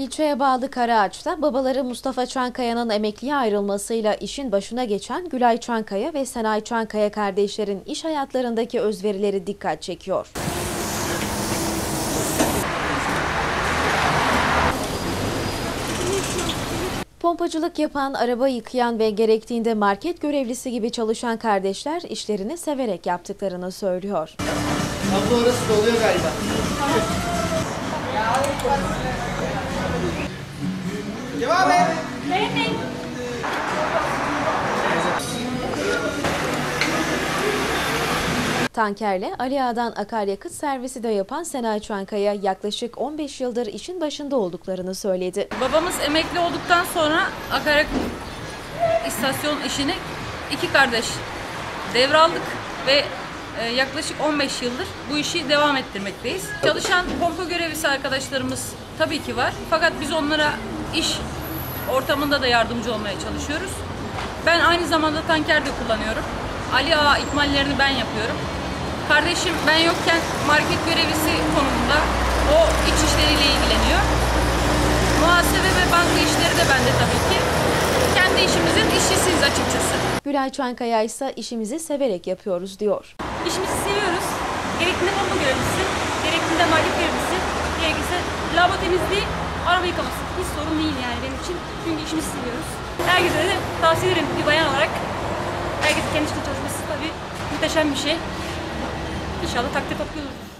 İlçeye bağlı Karaağaç'ta babaları Mustafa Çankaya'nın emekliye ayrılmasıyla işin başına geçen Gülay Çankaya ve Senay Çankaya kardeşlerin iş hayatlarındaki özverileri dikkat çekiyor. Pompacılık yapan, araba yıkayan ve gerektiğinde market görevlisi gibi çalışan kardeşler işlerini severek yaptıklarını söylüyor. Abla orası doluyor galiba. Devam et. Tankerle Ali Ağa'dan akaryakıt servisi de yapan Senay Çankaya yaklaşık 15 yıldır işin başında olduklarını söyledi. Babamız emekli olduktan sonra akaryakıt istasyon işini iki kardeş devraldık ve e, yaklaşık 15 yıldır bu işi devam ettirmekteyiz. Çalışan pompa görevlisi arkadaşlarımız tabii ki var. Fakat biz onlara iş ortamında da yardımcı olmaya çalışıyoruz. Ben aynı zamanda tanker de kullanıyorum. Ali Ağa ikmallerini ben yapıyorum. Kardeşim ben yokken market görevlisi konumunda o iç işleriyle ilgileniyor. Muhasebe ve banka işleri de bende tabii ki. Kendi işimizin işçisiyiz açıkçası. Gülay Çankaya ise işimizi severek yapıyoruz diyor. İşimizi seviyoruz. Gerektiğinde bomba görevlisi, gerektiğinde market görevlisi, gerekirse lavabo temizliği, araba yıkaması. Hiç sorun değil yani benim için. Çünkü işimizi seviyoruz. Herkese de tavsiye ederim bir bayan olarak. Herkes kendi işinde çalışması tabii muhteşem bir şey. İnşallah takdir topluyoruz.